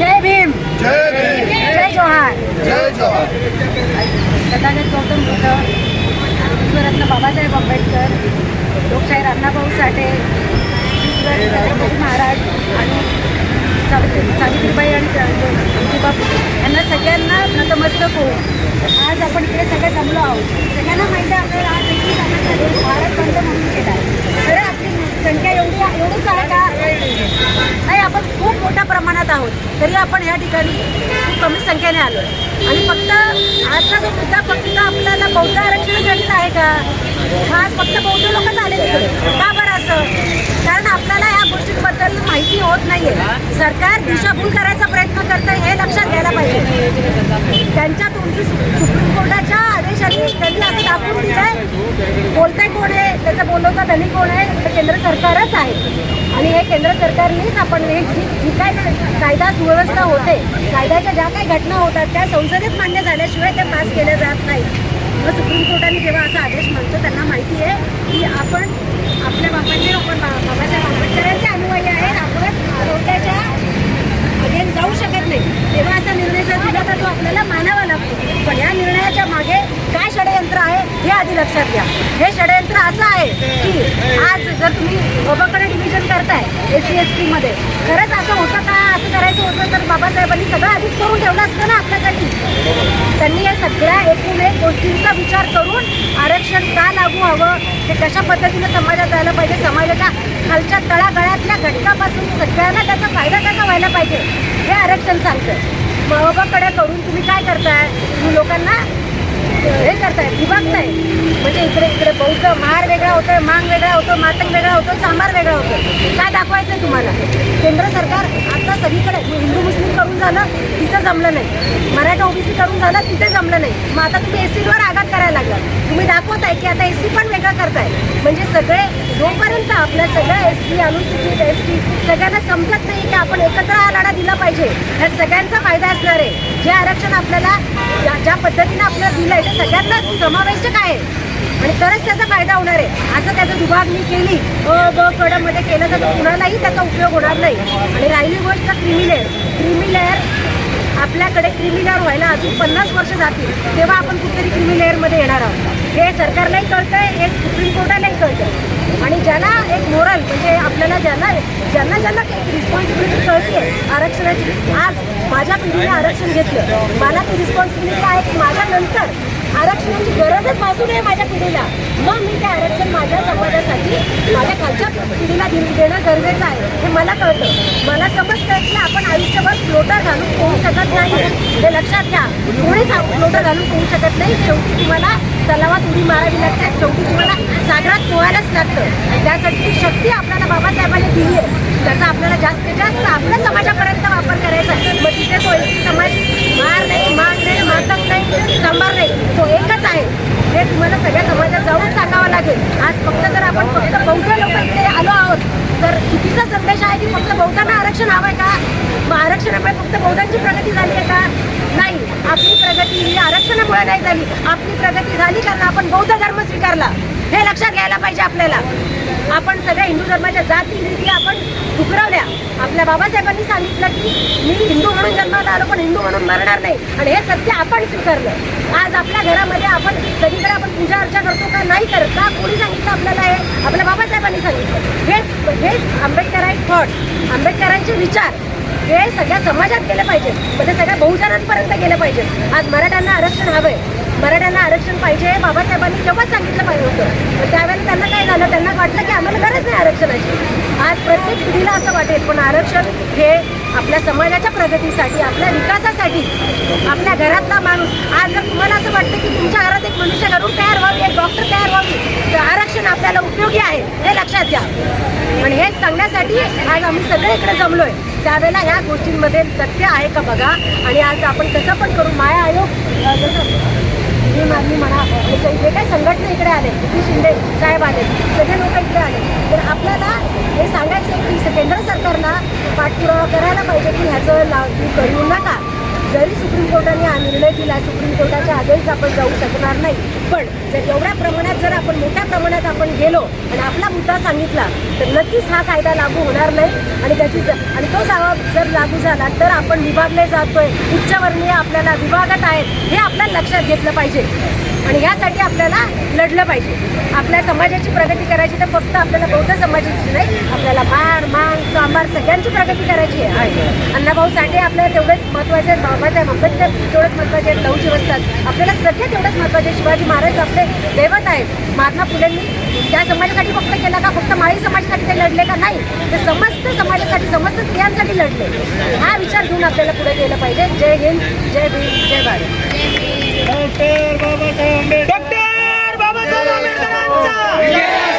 जय भीम। जय भीम। जय जोहार। जय जवाहर तथागत गौतम बुद्ध विश्वरत्न बाबासाहेब आंबेडकर लोकशाहीर अण्णाभाऊ साठे महाराज आणि सावित्री सावित्रीबाई आणि ज्योतिबा यांना सगळ्यांना नतमस्तक होऊ आज आपण इकडे सगळे जमलो आहोत. सगळ्यांना माहिती आहे आपल्याला आज एकवीस ऑगस्ट भारत बंद म्हणून आपली संख्या एवढी एवढीच आहे का? नाही आपण खूप मोठ्या प्रमाणात आहोत. तरी आपण या ठिकाणी खूप कमी संख्येने आलो. आणि फक्त आजचा जो मुद्दा फक्त आपल्याला बौद्ध आरक्षणासाठीच आहे का? आज फक्त बौद्ध लोकच आले तिकडे का बरं असं? कारण आपल्याला या गोष्टींबद्दल माहिती होत नाही आहे सरकार दिशाभूल करायचा प्रयत्न करतंय हे लक्षात घ्यायला पाहिजे. त्यांच्या तोंडी सुप्रीम कोर्टाच्या आदेशाने त्यांनी असं दाखवून दिलंय बोलतंय कोण आहे त्याचं बोलवता धनी कोण आहे तर केंद्र सरकारच आहे. आणि हे केंद्र सरकारनेच आपण हे जी जी काय कायदा सुव्यवस्था होते कायद्याच्या ज्या काही घटना होतात त्या संसदेत मान्य झाल्याशिवाय त्या पास केल्या जात नाही मग सुप्रीम कोर्टाने जेव्हा असा आदेश मानतो त्यांना माहिती आहे की आपण आपल्या बापांनी आपण बा- बाबासाहेब आंबेडकरांचे अनुयायी आहेत आपण कोर्टाच्या अगेन जाऊ शकत नाही तेव्हा असा निर्णय जर दिला तर तो आपल्याला मानावा लागतो पण या निर्णयाच्या मागे काय षडयंत्र आहे हे आधी लक्षात घ्या हे षडयंत्र असं आहे की आज जर तुम्ही बाबाकडे डिव्हिजन करताय एस सी एस टीमध्ये खरंच असं होतं का? असं करायचं होतं तर बाबासाहेबांनी सगळं आधीच करून ठेवलं असतं ना आपल्यासाठी. त्यांनी या सगळ्या एकूण एक गोष्टींचा विचार करून आरक्षण का लागू हवं? ते कशा पद्धतीनं समाजात जायला पाहिजे? समाजाच्या खालच्या तळागळातल्या घटकापासून सगळ्यांना त्याचा फायदा कसा व्हायला पाहिजे? हे आरक्षण सांगतं बाबाकडे करून तुम्ही काय करताय? तुम्ही लोकांना हे करताय विभागताय म्हणजे इकडे इकडे बौद्ध महार वेगळा होतोय मांग वेगळा होतो मातंग वेगळा होतो सांबार वेगळा होतो काय दाखवायचंय तुम्हाला? केंद्र सरकार आता सगळीकडे हिंदू मुस्लिम झालं तिथं जमलं नाही. मराठा ओबीसी करून झालं तिथे जमलं नाही. मग आता तुम्ही एस सीवर आघात करायला लागला तुम्ही दाखवताय की आता एस सी पण वेगळं करताय. म्हणजे सगळे जोपर्यंत आपल्या सगळ्या एस सी अनुसूचित एस टी सगळ्यांना समजत नाही की आपण एकत्र हा लढा दिला पाहिजे ह्या सगळ्यांचा फायदा असणार आहे. जे आरक्षण आपल्याला ज्या पद्धतीनं आपल्याला दिलं आहे ते सगळ्यांना समावेशक आहे. आणि तरच त्याचा फायदा होणार आहे. असं त्याचं दुभागणी केली अ ब कडमध्ये केलं तर कुणालाही त्याचा उपयोग होणार नाही. आणि राहिली गोष्ट क्रिमिनल क्रिमी लेअर आपल्याकडे क्रिमी लेअर व्हायला अजून पन्नास वर्ष जातील तेव्हा आपण कुठेतरी क्रिमी लेअरमध्ये येणार आहोत. हे सरकारलाही कळतंय हे सुप्रीम कोर्टालाही कळतंय आणि ज्याला एक मोरल म्हणजे आपल्याला ज्यांना ज्यांना ज्यांना एक रिस्पॉन्सिबिलिटी कळते आरक्षणाची आज माझ्या पिढीने आरक्षण घेतलं. मला ती रिस्पॉन्सिबिलिटी आहे की माझ्यानंतर आरक्षणाची गरजच भासू नये माझ्या पिढीला. मग मी ते आरक्षण माझ्या समाजासाठी माझ्या खालच्या पिढीला देणं गरजेचं आहे. हे मला कळतं. मला समजतं की आपण आयुष्यभर फ्लोटर घालून पोहू शकत नाही हे लक्षात घ्या. कोणीच फ्लोटर घालून पोहू शकत नाही. शेवटी तुम्हाला तलावात उडी मारावी लागते. शेवटी तुम्हाला सागरात पोहायलाच लागतं. त्यासाठी शक्ती आपल्याला बाबासाहेबांनी दिली आहे त्याचा आपल्याला जास्तीत जास्त आपल्या समाजापर्यंत वापर करायचा आहे मग तिथे तो एसी समाज मार नाही मान नाही मातक नाही सांबार नाही तो एकच आहे हे तुम्हाला सगळ्या समाजात जाऊन असते आज फक्त जर आपण फक्त बौद्ध लोक इकडे आलो आहोत तर चुकीचा संदेश आहे की फक्त बौद्धांना आरक्षण हवं आहे का? मग आरक्षणामुळे फक्त बौद्धांची प्रगती झाली आहे का? नाही. आपली प्रगती ही आरक्षणामुळे नाही झाली. आपली प्रगती झाली कारण आपण बौद्ध धर्म स्वीकारला. हे लक्षात घ्यायला पाहिजे आपल्याला. आपण सगळ्या हिंदू धर्माच्या जाती रीती आपण उकरवल्या. आपल्या बाबासाहेबांनी सांगितलं की मी हिंदू म्हणून जन्माला आलो पण हिंदू म्हणून मरणार नाही. आणि हे सत्य आपण स्वीकारलं. आज आपल्या घरामध्ये आपण सगळीकडे आपण पूजा अर्चा करतो का नाही करत का कोणी सांगितलं आपल्याला हे? आपल्या बाबासाहेबांनी सांगितलं. हेच हेच आंबेडकरांचे थॉट आंबेडकरांचे विचार. हे सगळ्या समाजात गेले पाहिजे. म्हणजे सगळ्या बहुजनांपर्यंत गेले पाहिजे. आज मराठ्यांना आरक्षण हवंय. मराठ्यांना आरक्षण पाहिजे बाबासाहेबांनी जेव्हा सांगितलं पाहिजे होतं. त्यावेळेला त्यांना काय झालं? त्यांना वाटलं की आम्हाला गरज नाही आरक्षणाची. आज प्रत्येक पिढीला असं वाटेल पण आरक्षण हे आपल्या समाजाच्या प्रगतीसाठी आपल्या विकासासाठी आपल्या घरातला माणूस आज जर तुम्हाला असं वाटतं की तुमच्या घरात एक मनुष्य घरून तयार व्हावी एक डॉक्टर तयार व्हावी तर आरक्षण आपल्याला उपयोगी आहे हे लक्षात घ्या. आणि हे सांगण्यासाठी आज आम्ही सगळे इकडे जमलो आहे त्यावेळेला ह्या गोष्टींमध्ये तथ्य आहे का बघा? आणि आज आपण कसं पण करू. माया आयोग अ, मी मागणी म्हणा. आणि जे संघटने काही संघटना इकडे आले की शिंदे साहेब आले सगळे लोक इकडे आले तर आपल्याला हे सांगायचं आहे की केंद्र सरकारला पाठपुरावा करायला पाहिजे की ह्याचं लागू करू नका. जरी सुप्रीम कोर्टाने हा निर्णय दिला सुप्रीम कोर्टाच्या आदेश आपण जाऊ शकणार नाही. पण जर एवढ्या प्रमाणात जर आपण मोठ्या प्रमाणात आपण गेलो आणि आपला मुद्दा सांगितला तर नक्कीच हा कायदा लागू होणार नाही. आणि त्याची आणि तो दावा जर लागू झाला तर आपण विभागले जातोय. उच्चवर्णीय आपल्याला विभागात आहेत हे आपल्याला लक्षात घेतलं पाहिजे. आणि यासाठी आपल्याला लढलं पाहिजे. आपल्या समाजाची प्रगती करायची तर फक्त आपल्याला बौद्ध समाजाची नाही आपल्याला मार मान सांबार सगळ्यांची प्रगती करायची आहे. अण्णाभाऊ साठे आपल्याला तेवढेच महत्त्वाचे आहेत बाबासाहेब आंबेडकर तेवढेच महत्त्वाचे आहेत लवची असतात. आपल्याला सगळे तेवढेच महत्त्वाचे. शिवाजी महाराज आपले दैवत आहेत. महात्मा फुलेंनी त्या समाजासाठी फक्त केला का? फक्त माळी समाजासाठी ते लढले का? नाही. ते समस्त समाजासाठी समस्त स्त्रियांसाठी लढले. हा विचार घेऊन आपल्याला पुढे गेलं पाहिजे. जय हिंद जय भीम जय भारत. डॉक्टर बाबासाहेब आंबेडकर. डॉक्टर बाबासाहेब आंबेडकरांचा.